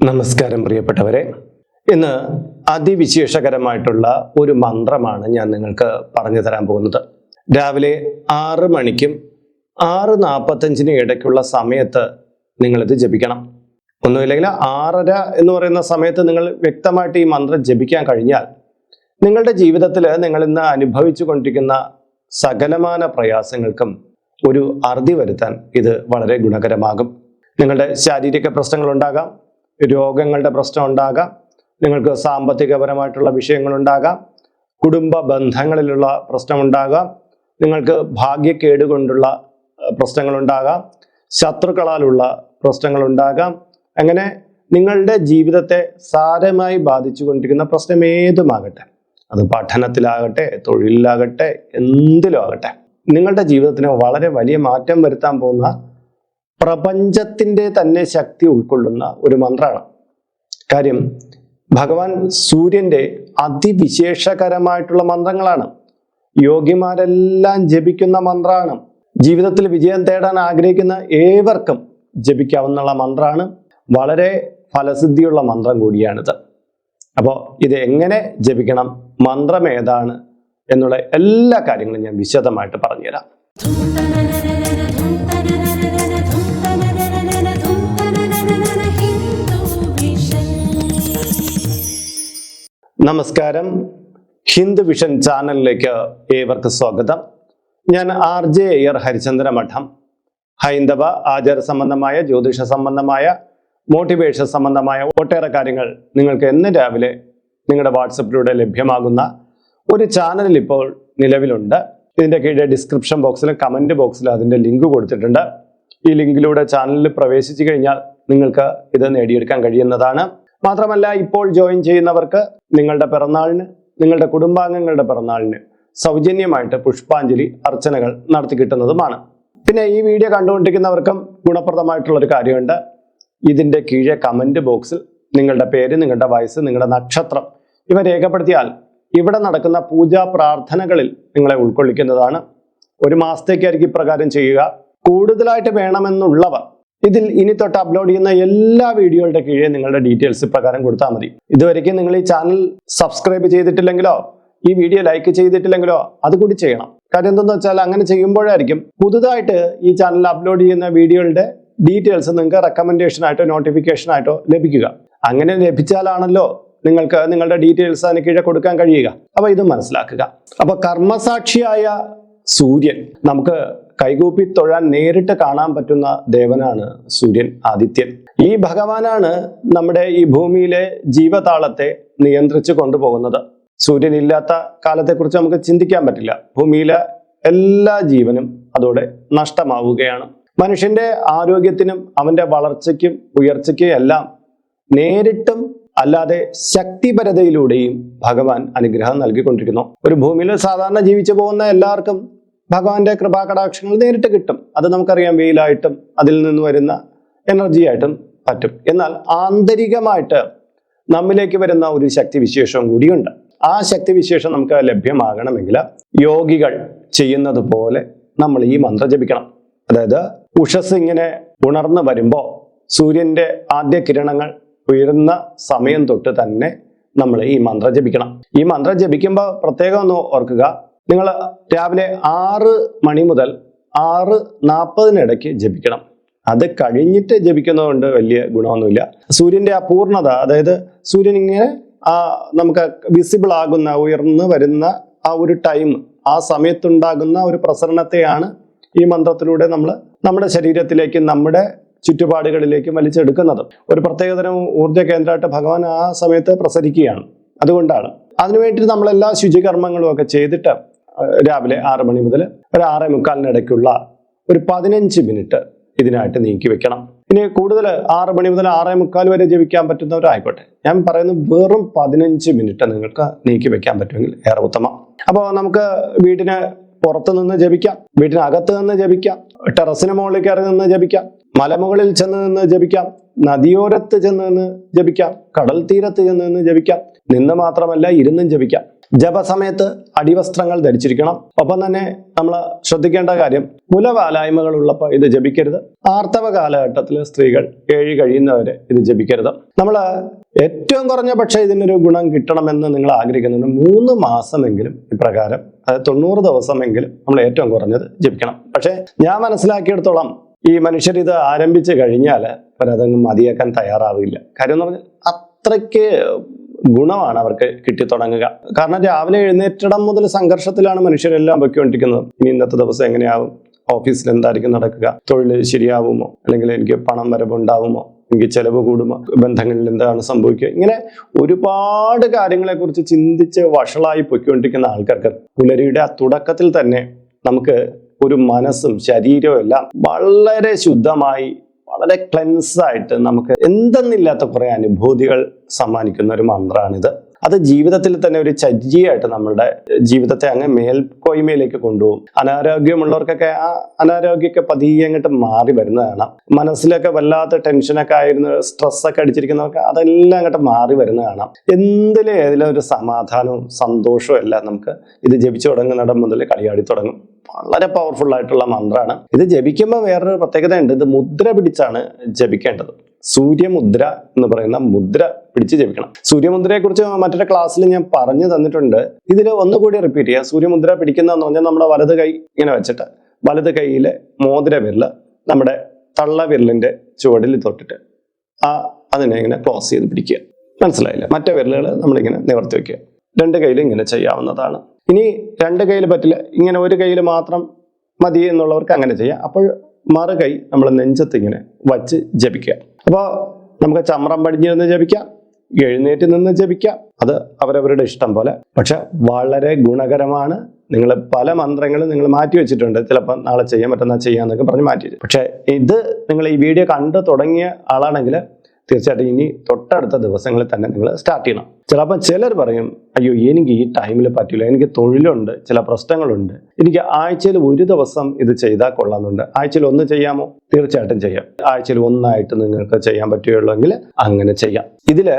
നമസ്കാരം പ്രിയപ്പെട്ടവരെ. ഇന്ന് അതിവിശേഷകരമായിട്ടുള്ള ഒരു മന്ത്രമാണ് ഞാൻ നിങ്ങൾക്ക് പറഞ്ഞു തരാൻ പോകുന്നത്. രാവിലെ ആറ് മണിക്കും ആറ് നാൽപ്പത്തഞ്ചിനും ഇടയ്ക്കുള്ള സമയത്ത് നിങ്ങളിത് ജപിക്കണം. ഒന്നുമില്ലെങ്കിൽ ആറര എന്ന് പറയുന്ന സമയത്ത് നിങ്ങൾ വ്യക്തമായിട്ട് ഈ മന്ത്രം ജപിക്കാൻ കഴിഞ്ഞാൽ നിങ്ങളുടെ ജീവിതത്തിൽ നിങ്ങൾ ഇന്ന് അനുഭവിച്ചു കൊണ്ടിരിക്കുന്ന സകലമാന പ്രയാസങ്ങൾക്കും ഒരു അറുതി വരുത്താൻ ഇത് വളരെ ഗുണകരമാകും. നിങ്ങളുടെ ശാരീരിക പ്രശ്നങ്ങൾ ഉണ്ടാകാം രോഗങ്ങളുടെ പ്രശ്നം ഉണ്ടാകാം. നിങ്ങൾക്ക് സാമ്പത്തികപരമായിട്ടുള്ള വിഷയങ്ങളുണ്ടാകാം. കുടുംബ ബന്ധങ്ങളിലുള്ള പ്രശ്നമുണ്ടാകാം. നിങ്ങൾക്ക് ഭാഗ്യക്കേട് കൊണ്ടുള്ള പ്രശ്നങ്ങളുണ്ടാകാം. ശത്രുക്കളാലുള്ള പ്രശ്നങ്ങളുണ്ടാകാം. അങ്ങനെ നിങ്ങളുടെ ജീവിതത്തെ സാരമായി ബാധിച്ചു കൊണ്ടിരിക്കുന്ന പ്രശ്നം ഏതുമാകട്ടെ? അത് പഠനത്തിലാകട്ടെ തൊഴിലിലാകട്ടെ എന്തിലും ആകട്ടെ. നിങ്ങളുടെ ജീവിതത്തിന് വളരെ വലിയ മാറ്റം വരുത്താൻ പോകുന്ന പ്രപഞ്ചത്തിന്റെ തന്നെ ശക്തി ഉൾക്കൊള്ളുന്ന ഒരു മന്ത്രമാണ് കാര്യം ഭഗവാൻ സൂര്യന്റെ അതിവിശേഷകരമായിട്ടുള്ള മന്ത്രങ്ങളാണ്. യോഗിമാരെല്ലാം ജപിക്കുന്ന മന്ത്രമാണ് ജീവിതത്തിൽ വിജയം തേടാൻ ആഗ്രഹിക്കുന്ന ഏവർക്കും ജപിക്കാവുന്ന മന്ത്രമാണ് വളരെ ഫലസിദ്ധിയുള്ള മന്ത്രം കൂടിയാണിത്. അപ്പോൾ ഇത് എങ്ങനെ ജപിക്കണം മന്ത്രം ഏതാണ് എന്നുള്ള എല്ലാ കാര്യങ്ങളും ഞാൻ വിശദമായിട്ട് പറഞ്ഞുതരാം. നമസ്കാരം. ഹിന്ദു വിഷൻ ചാനലിലേക്ക് ഏവർക്ക് സ്വാഗതം. ഞാൻ ആർ ജെ അയ്യർ ഹരിചന്ദ്ര മഠം. ഹൈന്ദവ ആചാര സംബന്ധമായ ജ്യോതിഷ സംബന്ധമായ മോട്ടിവേഷൻ സംബന്ധമായ ഒട്ടേറെ കാര്യങ്ങൾ നിങ്ങൾക്ക് എന്ന് രാവിലെ നിങ്ങളുടെ വാട്സപ്പിലൂടെ ലഭ്യമാകുന്ന ഒരു ചാനൽ ഇപ്പോൾ നിലവിലുണ്ട്. ഇതിന്റെ കീഴിൽ ഡിസ്ക്രിപ്ഷൻ ബോക്സിലും കമന്റ് ബോക്സിലും അതിന്റെ ലിങ്ക് കൊടുത്തിട്ടുണ്ട്. ഈ ലിങ്കിലൂടെ ചാനലിൽ പ്രവേശിച്ചു കഴിഞ്ഞാൽ നിങ്ങൾക്ക് ഇത് നേടിയെടുക്കാൻ കഴിയുന്നതാണ്. മാത്രമല്ല ഇപ്പോൾ ജോയിൻ ചെയ്യുന്നവർക്ക് നിങ്ങളുടെ പിറന്നാളിന് നിങ്ങളുടെ കുടുംബാംഗങ്ങളുടെ പിറന്നാളിന് സൗജന്യമായിട്ട് പുഷ്പാഞ്ജലി അർച്ചനകൾ നടത്തി കിട്ടുന്നതുമാണ്. പിന്നെ ഈ വീഡിയോ കണ്ടുകൊണ്ടിരിക്കുന്നവർക്കും ഗുണപ്രദമായിട്ടുള്ള ഒരു കാര്യമുണ്ട്. ഇതിന്റെ കീഴെ കമന്റ് ബോക്സിൽ നിങ്ങളുടെ പേര് നിങ്ങളുടെ വയസ്സ് നിങ്ങളുടെ നക്ഷത്രം ഇവ രേഖപ്പെടുത്തിയാൽ ഇവിടെ നടക്കുന്ന പൂജാ പ്രാർത്ഥനകളിൽ നിങ്ങളെ ഉൾക്കൊള്ളിക്കുന്നതാണ്. ഒരു മാസത്തേക്കായിരിക്കും ഇപ്രകാരം ചെയ്യുക. കൂടുതലായിട്ട് വേണമെന്നുള്ളവർ ഇതിൽ ഇനി തൊട്ട് അപ്ലോഡ് ചെയ്യുന്ന എല്ലാ വീഡിയോകളുടെ കീഴെ നിങ്ങളുടെ ഡീറ്റെയിൽസ് പ്രകാരം കൊടുത്താൽ മതി. ഇതുവരേക്കും നിങ്ങൾ ഈ ചാനൽ സബ്സ്ക്രൈബ് ചെയ്തിട്ടില്ലെങ്കിലോ ഈ വീഡിയോ ലൈക്ക് ചെയ്തിട്ടില്ലെങ്കിലോ അതുകൂടി ചെയ്യണം. കാര്യം എന്തെന്ന് വെച്ചാൽ അങ്ങനെ ചെയ്യുമ്പോഴായിരിക്കും പുതുതായിട്ട് ഈ ചാനൽ അപ്ലോഡ് ചെയ്യുന്ന വീഡിയോകളുടെ ഡീറ്റെയിൽസ് നിങ്ങൾക്ക് റെക്കമെൻഡേഷൻ ആയിട്ടോ നോട്ടിഫിക്കേഷൻ ആയിട്ടോ ലഭിക്കുക. അങ്ങനെ ലഭിച്ചാലാണല്ലോ നിങ്ങൾക്ക് നിങ്ങളുടെ ഡീറ്റെയിൽസ് അതിന് കീഴെ കൊടുക്കാൻ കഴിയുക. അപ്പൊ ഇത് മനസ്സിലാക്കുക. അപ്പൊ കർമ്മസാക്ഷിയായ സൂര്യൻ നമുക്ക് കൈകൂപ്പി തൊഴാൻ നേരിട്ട് കാണാൻ പറ്റുന്ന ദേവനാണ് സൂര്യൻ ആദിത്യൻ. ഈ ഭഗവാനാണ് നമ്മുടെ ഈ ഭൂമിയിലെ ജീവതാളത്തെ നിയന്ത്രിച്ചു കൊണ്ടുപോകുന്നത്. സൂര്യൻ ഇല്ലാത്ത കാലത്തെക്കുറിച്ച് നമുക്ക് ചിന്തിക്കാൻ പറ്റില്ല. ഭൂമിയിലെ എല്ലാ ജീവനും അതോടെ നഷ്ടമാവുകയാണ്. മനുഷ്യന്റെ ആരോഗ്യത്തിനും അവന്റെ വളർച്ചയ്ക്കും ഉയർച്ചയ്ക്കും എല്ലാം നേരിട്ടും അല്ലാതെ ശക്തിപരതയിലൂടെയും ഭഗവാൻ അനുഗ്രഹം നൽകിക്കൊണ്ടിരിക്കുന്നു. ഒരു ഭൂമിയിൽ സാധാരണ ജീവിച്ചു പോകുന്ന എല്ലാവർക്കും ഭഗവാന്റെ കൃപാകടാക്ഷങ്ങൾ നേരിട്ട് കിട്ടും. അത് നമുക്കറിയാം വെയിലായിട്ടും അതിൽ നിന്ന് വരുന്ന എനർജി ആയിട്ടും പറ്റും. എന്നാൽ ആന്തരികമായിട്ട് നമ്മിലേക്ക് വരുന്ന ഒരു ശക്തി വിശേഷവും കൂടിയുണ്ട്. ആ ശക്തി വിശേഷം നമുക്ക് ലഭ്യമാകണമെങ്കിൽ യോഗികൾ ചെയ്യുന്നത് പോലെ നമ്മൾ ഈ മന്ത്രം ജപിക്കണം. അതായത് ഉഷസ് ഇങ്ങനെ ഉണർന്നു വരുമ്പോൾ സൂര്യന്റെ ആദ്യ കിരണങ്ങൾ ഉയരുന്ന സമയം തൊട്ട് തന്നെ നമ്മൾ ഈ മന്ത്രം ജപിക്കണം. ഈ മന്ത്രം ജപിക്കുമ്പോൾ പ്രത്യേകം ഒന്ന് ഓർക്കുക. നിങ്ങൾ രാവിലെ ആറ് മണി മുതൽ ആറ് നാൽപ്പതിനിടയ്ക്ക് ജപിക്കണം. അത് കഴിഞ്ഞിട്ട് ജപിക്കുന്നതുകൊണ്ട് വലിയ ഗുണമൊന്നുമില്ല. സൂര്യന്റെ ആ പൂർണത അതായത് സൂര്യൻ ഇങ്ങനെ ആ നമുക്ക് വിസിബിൾ ആകുന്ന ഉയർന്നു വരുന്ന ആ ഒരു ടൈം ആ സമയത്തുണ്ടാകുന്ന ഒരു പ്രസരണത്തെയാണ് ഈ മന്ത്രത്തിലൂടെ നമ്മൾ നമ്മുടെ ശരീരത്തിലേക്കും നമ്മുടെ ചുറ്റുപാടുകളിലേക്കും വലിച്ചെടുക്കുന്നത്. ഒരു പ്രത്യേകതരം ഊർജ കേന്ദ്രമായിട്ട് ഭഗവാൻ ആ സമയത്ത് പ്രസരിക്കുകയാണ്. അതുകൊണ്ടാണ്. അതിനുവേണ്ടി നമ്മളെല്ലാ ശുചികർമ്മങ്ങളും ഒക്കെ ചെയ്തിട്ട് രാവിലെ ആറ് മണി മുതൽ ഒരു ആറേ മുക്കാലിനിടയ്ക്കുള്ള ഒരു പതിനഞ്ച് മിനിറ്റ് ഇതിനായിട്ട് നീക്കി വെക്കണം. ഇനി കൂടുതൽ ആറ് മണി മുതൽ ആറേ മുക്കാൽ വരെ ജപിക്കാൻ പറ്റുന്നവരായിക്കോട്ടെ. ഞാൻ പറയുന്നത് വെറും പതിനഞ്ച് മിനിറ്റ് നിങ്ങൾക്ക് നീക്കി വെക്കാൻ പറ്റുമെങ്കിൽ ഏറെ ഉത്തമം. അപ്പോൾ നമുക്ക് വീടിന് പുറത്ത് നിന്ന് ജപിക്കാം വീട്ടിനകത്ത് നിന്ന് ജപിക്കാം ടെറസിന് മുകളിൽ കയറി നിന്ന് ജപിക്കാം മലമുകളിൽ ചെന്ന് നിന്ന് ജപിക്കാം നദിയോരത്ത് ചെന്ന് നിന്ന് ജപിക്കാം കടൽ തീരത്ത് ചെന്ന് നിന്ന് ജപിക്കാം നിന്ന് മാത്രമല്ല ഇരുന്നും ജപിക്കാം. ജപസമയത്ത് അടിവസ്ത്രങ്ങൾ ധരിച്ചിരിക്കണം. ഒപ്പം തന്നെ നമ്മൾ ശ്രദ്ധിക്കേണ്ട കാര്യം മുലവാലായ്മകൾ ഉള്ളപ്പോൾ ഇത് ജപിക്കരുത്. ആർത്തവ കാലഘട്ടത്തിൽ സ്ത്രീകൾ ഏഴ് കഴിയുന്നവരെ ഇത് ജപിക്കരുത്. നമ്മൾ ഏറ്റവും കുറഞ്ഞ പക്ഷേ ഇതിനൊരു ഗുണം കിട്ടണമെന്ന് നിങ്ങൾ ആഗ്രഹിക്കുന്നുണ്ട്. മൂന്ന് മാസമെങ്കിലും ഇപ്രകാരം അതായത് തൊണ്ണൂറ് ദിവസമെങ്കിലും നമ്മൾ ഏറ്റവും കുറഞ്ഞത് ജപിക്കണം. പക്ഷേ ഞാൻ മനസ്സിലാക്കിയെടുത്തോളം ഈ മനുഷ്യർ ഇത് ആരംഭിച്ചു കഴിഞ്ഞാൽ അവരതങ്ങ് മതിയാക്കാൻ തയ്യാറാവില്ല. കാര്യം എന്ന് പറഞ്ഞാൽ അത്രയ്ക്ക് ഗുണമാണ് അവർക്ക് കിട്ടിത്തുടങ്ങുക. കാരണം രാവിലെ എഴുന്നേറ്റിടം മുതൽ സംഘർഷത്തിലാണ് മനുഷ്യരെല്ലാം പൊയ്ക്കൊണ്ടിരിക്കുന്നത്. ഇനി ഇന്നത്തെ ദിവസം എങ്ങനെയാവും? ഓഫീസിൽ എന്തായിരിക്കും നടക്കുക? തൊഴിൽ ശരിയാവുമോ? അല്ലെങ്കിൽ എനിക്ക് പണം വരവുണ്ടാവുമോ? എനിക്ക് ചെലവ് കൂടുമോ? ബന്ധങ്ങളിൽ എന്താണ് സംഭവിക്കുക? ഇങ്ങനെ ഒരുപാട് കാര്യങ്ങളെക്കുറിച്ച് ചിന്തിച്ച് വഷളായി പൊയ്ക്കൊണ്ടിരിക്കുന്ന ആൾക്കാർക്ക് പുലരിയുടെ ആ തുടക്കത്തിൽ തന്നെ നമുക്ക് ഒരു മനസ്സും ശരീരവും എല്ലാം വളരെ ശുദ്ധമായി വളരെ ക്ലെൻസ് ആയിട്ട് നമുക്ക് എന്തെന്നില്ലാത്ത കുറേ അനുഭൂതികൾ സമ്മാനിക്കുന്ന ഒരു മന്ത്രമാണിത് അത് ജീവിതത്തിൽ തന്നെ ഒരു ചജ്ജിയായിട്ട് നമ്മുടെ ജീവിതത്തെ അങ്ങ് മേൽക്കോയ്മയിലേക്ക് കൊണ്ടുപോകും. അനാരോഗ്യമുള്ളവർക്കൊക്കെ ആ അനാരോഗ്യമൊക്കെ പതിയെ അങ്ങോട്ട് മാറി വരുന്നതാണ്. മനസ്സിലൊക്കെ വല്ലാത്ത ടെൻഷനൊക്കെ ആയിരുന്നു സ്ട്രെസ്സൊക്കെ അടിച്ചിരിക്കുന്നവർക്ക് അതെല്ലാം അങ്ങോട്ട് മാറി വരുന്നതാണ്. എന്തിലും ഏതിലും ഒരു സമാധാനവും സന്തോഷവും എല്ലാം നമുക്ക് ഇത് ജപിച്ചു തുടങ്ങുന്നിടം മുതൽ കളിയാടി തുടങ്ങും. വളരെ പവർഫുൾ ആയിട്ടുള്ള മന്ത്രമാണ് ഇത് ജപിക്കുമ്പോൾ വേറൊരു പ്രത്യേകത ഉണ്ട് ഇത് മുദ്ര പിടിച്ചാണ് ജപിക്കേണ്ടത്. സൂര്യമുദ്ര എന്ന് പറയുന്ന മുദ്ര പിടിച്ച് ജപിക്കണം. സൂര്യമുദ്രയെ കുറിച്ച് മറ്റൊരു ക്ലാസ്സിൽ ഞാൻ പറഞ്ഞു തന്നിട്ടുണ്ട്. ഇതിൽ ഒന്നുകൂടി റിപ്പീറ്റ് ചെയ്യാം. സൂര്യമുദ്ര പിടിക്കുന്നതെന്ന് പറഞ്ഞാൽ നമ്മുടെ വലത് കൈ ഇങ്ങനെ വെച്ചിട്ട് വലത് കൈയിലെ മോതിര വിരൽ നമ്മുടെ തള്ള വിരലിന്റെ ചുവടിൽ തൊട്ടിട്ട് ആ അതിനെ ഇങ്ങനെ ക്ലോസ് ചെയ്ത് പിടിക്കുക. മനസ്സിലായില്ല? മറ്റേ വിരലുകൾ നമ്മളിങ്ങനെ നിവർത്തി വെക്കുക. രണ്ട് കയ്യിൽ ഇങ്ങനെ ചെയ്യാവുന്നതാണ്. ഇനി രണ്ട് കയ്യിൽ പറ്റില്ല. ഇങ്ങനെ ഒരു കയ്യിൽ മാത്രം മതി എന്നുള്ളവർക്ക് അങ്ങനെ ചെയ്യാം. അപ്പോൾ മറു കൈ നമ്മൾ നെഞ്ചത്ത് ഇങ്ങനെ വച്ച് ജപിക്കുക. അപ്പോൾ നമുക്ക് ചമ്രം പടിഞ്ഞു നിന്ന് ജപിക്കാം എഴുന്നേറ്റ് നിന്ന് ജപിക്കാം. അത് അവരവരുടെ ഇഷ്ടം പോലെ. പക്ഷെ വളരെ ഗുണകരമാണ് നിങ്ങൾ പല മന്ത്രങ്ങളും നിങ്ങൾ മാറ്റി വെച്ചിട്ടുണ്ട്. ചിലപ്പോൾ നാളെ ചെയ്യാൻ മറ്റന്നാൾ ചെയ്യാന്നൊക്കെ പറഞ്ഞ് മാറ്റി പക്ഷെ ഇത് നിങ്ങൾ ഈ വീഡിയോ കണ്ടു തുടങ്ങിയ ആളാണെങ്കിൽ തീർച്ചയായിട്ടും ഇനി തൊട്ടടുത്ത ദിവസങ്ങളിൽ തന്നെ നിങ്ങൾ സ്റ്റാർട്ട് ചെയ്യണം. ചിലപ്പോൾ ചിലർ പറയും അയ്യോ എനിക്ക് ഈ ടൈമിൽ പറ്റില്ല എനിക്ക് തൊഴിലുണ്ട് ചില പ്രശ്നങ്ങളുണ്ട്. എനിക്ക് ആഴ്ചയിൽ ഒരു ദിവസം ഇത് ചെയ്താൽ കൊള്ളാമെന്നുണ്ട്. ആഴ്ചയിൽ ഒന്ന് ചെയ്യാമോ? തീർച്ചയായിട്ടും ചെയ്യാം. ആഴ്ചയിൽ ഒന്നായിട്ട് നിങ്ങൾക്ക് ചെയ്യാൻ പറ്റുകയുള്ളെങ്കിൽ അങ്ങനെ ചെയ്യാം. ഇതിൽ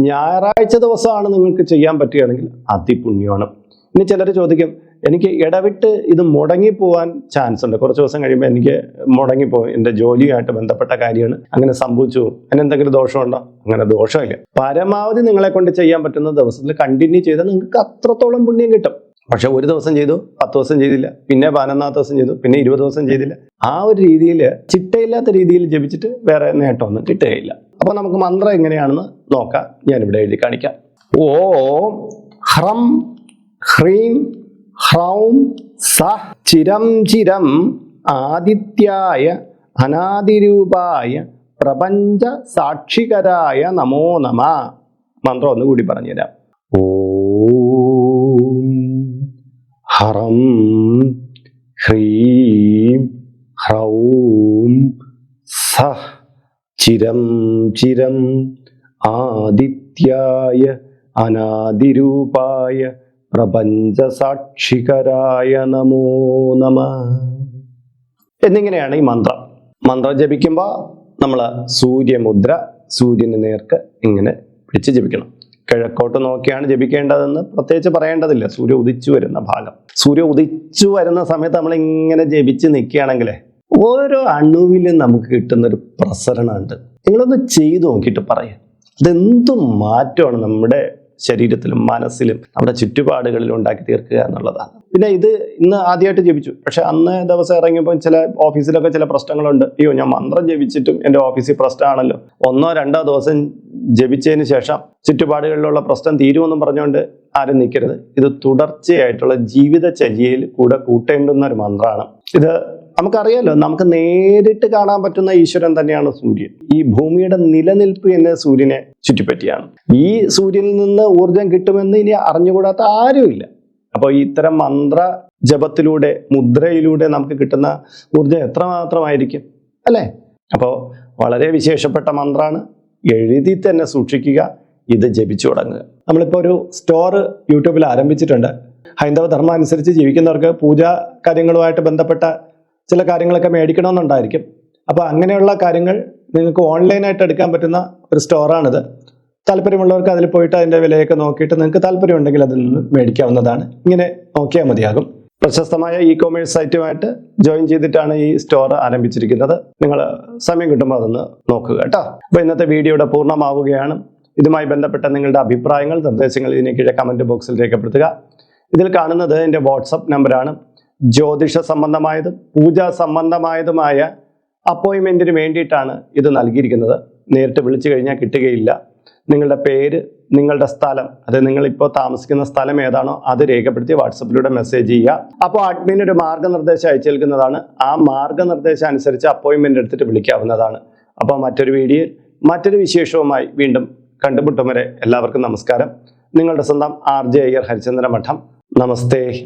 ഞായറാഴ്ച ദിവസമാണ് നിങ്ങൾക്ക് ചെയ്യാൻ പറ്റുകയാണെങ്കിൽ അതിപുണ്യമാണ്. ഇനി ചിലർ ചോദിക്കും എനിക്ക് ഇടവിട്ട് ഇത് മുടങ്ങിപ്പോവാൻ ചാൻസ് ഉണ്ട്. കുറച്ച് ദിവസം കഴിയുമ്പോൾ എനിക്ക് മുടങ്ങിപ്പോകും എന്റെ ജോലിയുമായിട്ട് ബന്ധപ്പെട്ട കാര്യമാണ്. അങ്ങനെ സംഭവിച്ചു. അതിന് ദോഷമുണ്ടോ? അങ്ങനെ ദോഷമില്ല. പരമാവധി നിങ്ങളെ കൊണ്ട് ചെയ്യാൻ പറ്റുന്ന ദിവസത്തിൽ കണ്ടിന്യൂ ചെയ്താൽ നിങ്ങൾക്ക് അത്രത്തോളം പുണ്യം കിട്ടും. പക്ഷെ ഒരു ദിവസം ചെയ്തു പത്ത് ദിവസം ചെയ്തില്ല. പിന്നെ പതിനൊന്നാമത്തെ ദിവസം ചെയ്തു പിന്നെ ഇരുപത് ദിവസം ചെയ്തില്ല. ആ ഒരു രീതിയിൽ ചിട്ടയില്ലാത്ത രീതിയിൽ ജപിച്ചിട്ട് വേറെ നേട്ടമൊന്നും കിട്ടുകയില്ല. അപ്പോൾ നമുക്ക് മന്ത്രം എങ്ങനെയാണെന്ന് നോക്കാം. ഞാനിവിടെ എഴുതി കാണിക്കാം. ഓം ഹ്രം ഹ്രീം ഹ്രൗം സ ചിരം ചിരം ആദിത്യായ അനാദിരൂപായ പ്രപഞ്ച സാക്ഷികരായ നമോ നമ. മന്ത്രം ഒന്നുകൂടി പറഞ്ഞുതരാം. ഓം ഹറം ഹ്രീം ഹ്രൗം സ ചിരം ചിരം ആദിത്യായ അനാദിരൂപായ പ്രപഞ്ചസാക്ഷികരായ നമോ നമ. എന്നിങ്ങനെയാണ് ഈ മന്ത്രം. മന്ത്രം ജപിക്കുമ്പോൾ നമ്മൾ സൂര്യമുദ്ര സൂര്യന് നേർക്ക് ഇങ്ങനെ പിടിച്ച് ജപിക്കണം. കിഴക്കോട്ട് നോക്കിയാണ് ജപിക്കേണ്ടതെന്ന് പ്രത്യേകിച്ച് പറയേണ്ടതില്ല. സൂര്യ ഉദിച്ചു വരുന്ന ഭാഗം. സൂര്യ ഉദിച്ചു വരുന്ന സമയത്ത് നമ്മൾ ഇങ്ങനെ ജപിച്ച് നിൽക്കുകയാണെങ്കിൽ ഓരോ അണുവിലും നമുക്ക് കിട്ടുന്ന ഒരു പ്രസരണമുണ്ട്. നിങ്ങളൊന്ന് ചെയ്തു നോക്കിയിട്ട് പറയാം. അതെന്തും മാറ്റമാണ് നമ്മുടെ ശരീരത്തിലും മനസ്സിലും നമ്മുടെ ചുറ്റുപാടുകളിലും ഉണ്ടാക്കി തീർക്കുക എന്നുള്ളതാണ്. പിന്നെ ഇത് ഇന്ന് ആദ്യമായിട്ട് ജപിച്ചു. പക്ഷെ അന്ന് ദിവസം ഇറങ്ങിയപ്പോൾ ചില ഓഫീസിലൊക്കെ ചില പ്രശ്നങ്ങളുണ്ട്. അയ്യോ ഞാൻ മന്ത്രം ജപിച്ചിട്ടും എന്റെ ഓഫീസിൽ പ്രശ്നമാണല്ലോ. ഒന്നോ രണ്ടോ ദിവസം ജപിച്ചതിന് ശേഷം ചുറ്റുപാടുകളിലുള്ള പ്രശ്നം തീരുമെന്നും പറഞ്ഞുകൊണ്ട് ആരും നിൽക്കരുത്. ഇത് തുടർച്ചയായിട്ടുള്ള ജീവിതചര്യയിൽ കൂടെ കൂട്ടേണ്ടുന്ന ഒരു മന്ത്രമാണ്. ഇത് നമുക്കറിയാലോ നമുക്ക് നേരിട്ട് കാണാൻ പറ്റുന്ന ഈശ്വരൻ തന്നെയാണ് സൂര്യൻ. ഈ ഭൂമിയുടെ നിലനിൽപ്പ് എന്ന സൂര്യനെ ചുറ്റിപ്പറ്റിയാണ്. ഈ സൂര്യനിൽ നിന്ന് ഊർജം കിട്ടുമെന്ന് ഇനി അറിഞ്ഞുകൂടാത്ത ആരുമില്ല. അപ്പോൾ ഇത്തരം മന്ത്ര ജപത്തിലൂടെ മുദ്രയിലൂടെ നമുക്ക് കിട്ടുന്ന ഊർജം എത്രമാത്രമായിരിക്കും? അല്ലേ? അപ്പോൾ വളരെ വിശേഷപ്പെട്ട മന്ത്രാണ്. എഴുതി തന്നെ സൂക്ഷിക്കുക ഇത് ജപിച്ചു തുടങ്ങുക. നമ്മളിപ്പോൾ ഒരു സ്റ്റോർ യൂട്യൂബിൽ ആരംഭിച്ചിട്ടുണ്ട്. ഹൈന്ദവ ധർമ്മം അനുസരിച്ച് ജീവിക്കുന്നവർക്ക് പൂജാ കാര്യങ്ങളുമായിട്ട് ബന്ധപ്പെട്ട ചില കാര്യങ്ങളൊക്കെ മേടിക്കണമെന്നുണ്ടായിരിക്കും. അപ്പോൾ അങ്ങനെയുള്ള കാര്യങ്ങൾ നിങ്ങൾക്ക് ഓൺലൈനായിട്ട് എടുക്കാൻ പറ്റുന്ന ഒരു സ്റ്റോറാണിത്. താല്പര്യമുള്ളവർക്ക് അതിൽ പോയിട്ട് അതിന്റെ വിലയൊക്കെ നോക്കിയിട്ട് നിങ്ങൾക്ക് താല്പര്യമുണ്ടെങ്കിൽ അതിൽ നിന്ന് മേടിക്കാവുന്നതാണ്. ഇങ്ങനെ നോക്കിയാൽ മതിയാകും. പ്രശസ്തമായ ഇ കോമേഴ്സ് സൈറ്റുമായിട്ട് ജോയിൻ ചെയ്തിട്ടാണ് ഈ സ്റ്റോർ ആരംഭിച്ചിരിക്കുന്നത്. നിങ്ങൾ സമയം കിട്ടുമ്പോൾ അതൊന്ന് നോക്കുക കേട്ടോ. അപ്പോൾ ഇന്നത്തെ വീഡിയോയുടെ പൂർണമാവുകയാണ്. ഇതുമായി ബന്ധപ്പെട്ട നിങ്ങളുടെ അഭിപ്രായങ്ങൾ നിർദ്ദേശങ്ങൾ ഇതിനെ കീഴെ കമന്റ് ബോക്സിൽ രേഖപ്പെടുത്തുക. ഇതിൽ കാണുന്നത് എന്റെ വാട്സപ്പ് നമ്പറാണ്. ജ്യോതിഷ സംബന്ധമായതും പൂജാ സംബന്ധമായതുമായ അപ്പോയിൻമെന്റിന് വേണ്ടിയിട്ടാണ് ഇത് നൽകിയിരിക്കുന്നത്. നേരിട്ട് വിളിച്ചു കഴിഞ്ഞാൽ കിട്ടുകയില്ല. നിങ്ങളുടെ പേര് നിങ്ങളുടെ സ്ഥലം അത് നിങ്ങളിപ്പോൾ താമസിക്കുന്ന സ്ഥലം ഏതാണോ അത് രേഖപ്പെടുത്തി വാട്സപ്പിലൂടെ മെസ്സേജ് ചെയ്യുക. അപ്പോൾ അഡ്മിൻ ഒരു മാർഗനിർദ്ദേശം അയച്ചേൽക്കുന്നതാണ്. ആ മാർഗനിർദ്ദേശം അനുസരിച്ച് അപ്പോയിൻമെന്റ് എടുത്തിട്ട് വിളിക്കാവുന്നതാണ്. അപ്പോൾ മറ്റൊരു വീഡിയോ മറ്റൊരു വിശേഷവുമായി വീണ്ടും കണ്ടുമുട്ടും വരെ എല്ലാവർക്കും നമസ്കാരം. നിങ്ങളുടെ സ്വന്തം ആർ ജെ അയ്യർ ഹരിചന്ദ്ര മഠം നമസ്തേ.